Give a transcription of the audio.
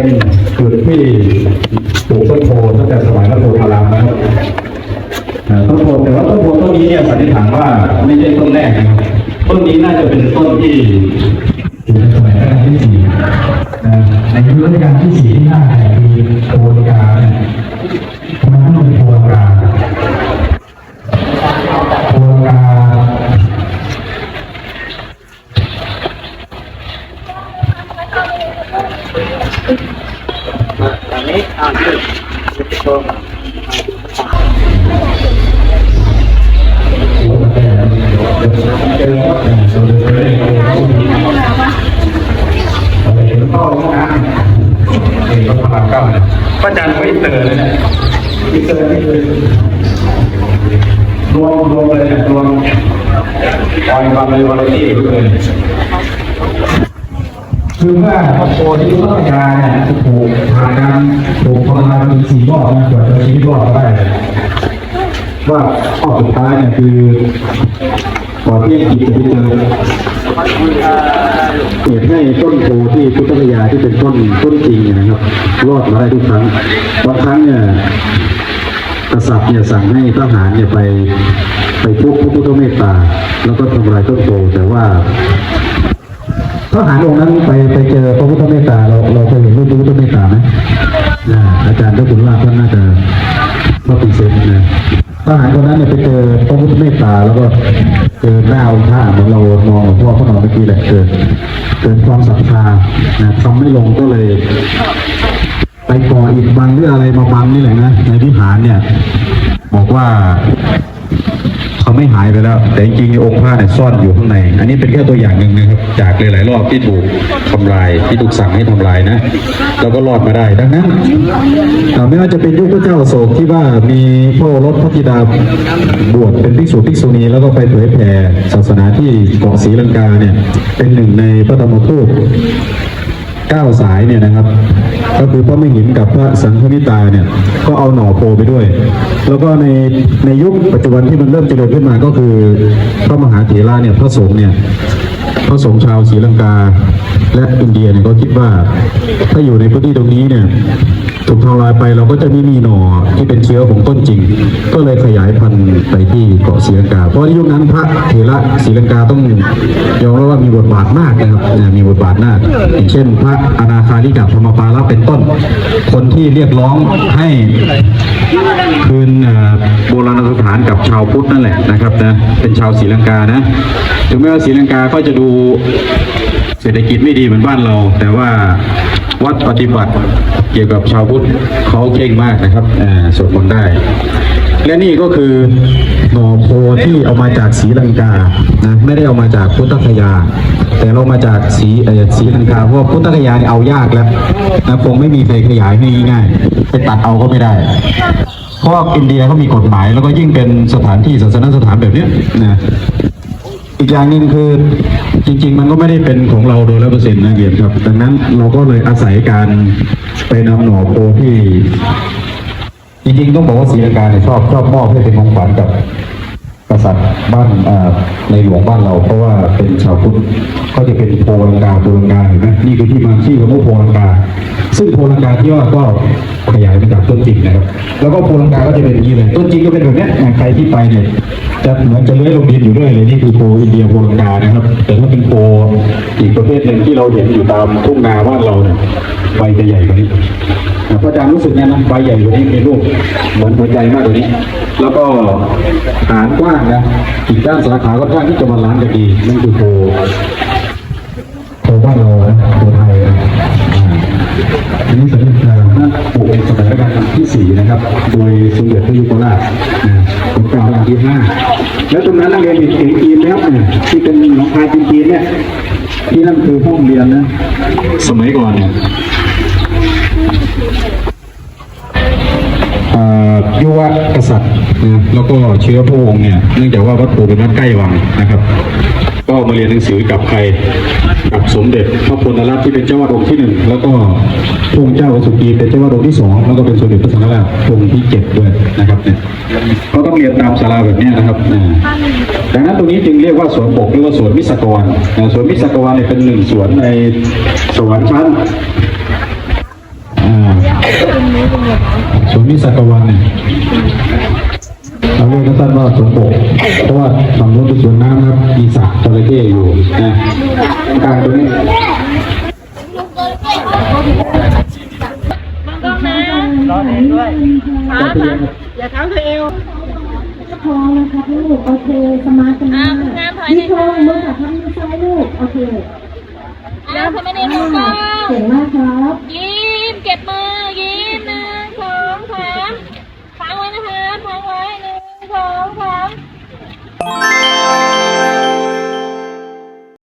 เป็นจุดที่ปลูกต้นโพตั้งแต่สมัยรัตโพธารามนะครับต้นโพแต่ว่าต้นโพต้นนี้เนี่ยสันนิษฐานว่าไม่ใช่ต้นแรกนะต้นนี้น่าจะเป็นต้นที่อยู่ในสมัยรัชกาลที่สี่ในยุครัชกาลที่สี่ที่ห้าแห่งมีโพธิการ อันนี้อ่านชื่อจะเป็นตัวพระอาจารย์ไม่เตอเลยเนี่ยไม่เตอนี่คือรวมรวมเลยเนี่ยรวมปล่อยความเลยวาไรตี้เลย คือเมื่อพระโพธิสัตว์ยาเนี่ยจะปลูกผ่านการปลูกพลังงานเป็นสี่รอบนะกว่าจะชีวิตรอดได้ว่าข้อสุดท้ายเนี่ยคือก่อนที่จิตจะไปเจอเหตุให้ต้นโพที่พุทธคยาที่เป็นต้นต้นจริงนะครับ รอดมาได้ทุกครั้งบางครั้งเนี่ยกษัตริย์เนี่ยสั่งให้ทหารเนี่ยไปไปทุบพระพุทธเมตตา แล้วก็ทำลายต้นโพแต่ว่า ทหารองค์นั้นไปไปเจอพระพุทธเมตตาเราเราเคยเห็นรูปพระพุทธเมตตาไหมอาจารย์เจ้าคุณลาภท่านน่าจะก็ปีเซนนะทหารคนนั้นเนี่ยไปเจอพระพุทธเมตตาแล้วก็เจอหน้าองค์พระเหมือนเรามองหลวงพ่อเขานอนเมื่อกี้แหละเกิดเกิดความศรัทธานะทำไม่ลงก็เลย ไปก่ออิฐบังหรืออะไรมาบังนี่แหละนะในวิหารเนี่ย บอกว่า เขาไม่หายไปแล้ว แต่จริงๆองค์พระเนี่ยซ่อนอยู่ข้างใน อันนี้เป็นแค่ตัวอย่างหนึ่งนะครับ จากหลายๆรอบที่ถูกทำลายที่ถูกสั่งให้ทำลายนะเราก็รอดมาได้ดังนั้นเอ่ไม่ว่าจะเป็นยุคพระเจ้าโศกที่ว่ามีพระโอรถพระธิดาบวชเป็นภิกษุภิกษุณีแล้วก็ไปเผยแผ่ศาสนาที่เกาะศรีลังกาเนี่ยเป็นหนึ่งในพระธรรมทูต เก้าสายเนี่ยนะครับ ก็คือพระมหินกับพระสังฆมิตาเนี่ยก็เอาหน่อโพไปด้วย แล้วก็ในในยุคปัจจุบันที่มันเริ่มเจริญขึ้นมาก็คือพระมหาเถระเนี่ยพระสงฆ์เนี่ย พระสงฆ์ชาวศรีลังกา และอินเดียเนี่ยก็คิดว่า ถ้าอยู่ในพื้นที่ตรงนี้เนี่ยถูกทำลายไปเราก็จะไม่มีหน่อที่เป็นเชื้อของต้นจริง ก็เลยขยายพันธุ์ไปที่เกาะศรีลังกา เพราะในยุคนั้นพระเถระศรีลังกาต้องยอมรับว่ามีบทบาทมากนะครับมีบทบาทมากอย่างเช่น พระอนาคาริกับธรรมปาละเป็นต้น คนที่เรียกร้องให้คืนโบราณสถานกับชาวพุทธนั่นแหละนะครับนะเป็นชาวศรีลังกานะถึงแม้ว่าศรีลังกาก็จะดูเศรษฐกิจไม่ดีเหมือนบ้านเรา แต่ว่าวัดปฏิบัติเกี่ยวกับชาวพุทธเขาเก่งมากนะครับสวดมนต์ได้ และนี่ก็คือหน่อโพที่เอามาจากศรีลังกานะไม่ได้เอามาจากพุทธคยา แต่เรามาจากศรีศรีลังกาเพราะพุทธคยาเนี่ยเอายากแล้วนะคงไม่มีใครขยายให้ง่ายๆไปตัดเอาก็ไม่ได้เพราะอินเดียเขามีกฎหมาย แล้วก็ยิ่งเป็นสถานที่ศาสนสถานแบบนี้นะ อีกอย่างหนึ่งคือจริง ๆ มันก็ไม่ได้เป็นของเราโดยร้อยเปอร์เซ็นต์นะเกียรติครับ ดังนั้นเราก็เลยอาศัยการไปนำหน่อโพที่ จริงๆต้องบอกว่าศรีลังกาเนี่ยชอบชอบมอบให้เป็นของขวัญกับ กษัตริย์บ้านในหลวงบ้านเรา เพราะว่าเป็นชาวพุทธก็จะเป็นโพลังกาโพลังกาเห็นไหมนี่คือที่มาที่ของโพลังกา ซึ่งโพลังกาที่ว่าก็ขยายมาจากต้นจริงนะครับ แล้วก็โพลังกาก็จะเป็นอย่างนี้เลยต้นจริงก็เป็นแบบนี้ใครที่ไปเนี่ยจะเหมือนจะเลื้อยลงดินอยู่ด้วยเลยนี่คือโพอินเดียโพลังกานะครับ แต่ถ้าเป็นโพอีกประเภทหนึ่งที่เราเห็นอยู่ตามทุ่งนาบ้านเราเนี่ยใบจะใหญ่กว่านี้ พระอาจารย์รู้สึกไงนะใบใหญ่กว่านี้มีรูปเหมือนหัวใจมากกว่านี้ แล้วก็ฐานกว้างนะอีกด้านสาขาก็ข้างที่จะมาล้านกันดีนั่นคือโพโพบ้านเรานะโพไทยนะอันนี้สมเด็จพระนั่นปลูกสมัยรัชกาลที่สี่นะครับ โดยสมเด็จพระยุพราชนะเป็นกลางรัชกาลที่ห้าแล้วตรงนั้นนักเรียนเอกจีนนะครับเนี่ยที่เป็นหนองคายจีนเนี่ยที่นั่นคือห้องเรียนนะ สมัยก่อนเนี่ย ยุวกษัตริย์นะแล้วก็เชื้อพระองค์เนี่ยเนื่องจากว่าวัดโพเป็นวัดใกล้วังนะครับ ก็มาเรียนหนังสือกับใครกับสมเด็จพระพลรัตน์ที่เป็นเจ้าวาดองค์ที่หนึ่งแล้วก็พระองค์เจ้าสุกีเป็นเจ้าวาดองค์ที่สองแล้วก็เป็นสมเด็จพระสังฆราชองค์ที่เจ็ดด้วยนะครับเนี่ยก็ต้องเรียนตามศาลาแบบนี้นะครับอ่าดังนั้นตรงนี้จึงเรียกว่าสวนบกหรือว่าสวนมิสกรอ่าสวนมิสกรเนี่ยเป็นหนึ่งสวนในสวรรค์ชั้น สวนนิสักวันเนี่ยเราเรียกสั้นว่าสวนโบกเพราะว่าฝั่งนู้นเป็นสวนน้ำครับมีสระจระเข้อยู่นะกลางตรงนี้รอเองด้วยอย่าทั้งเทียวพอแล้วครับลูกโอเคสมาร์ทสมาร์ทนี่โครงมือค่ะทำมือซ้ายลูกโอเคแล้วทำไมได้รู้ก็เก่งมากครับ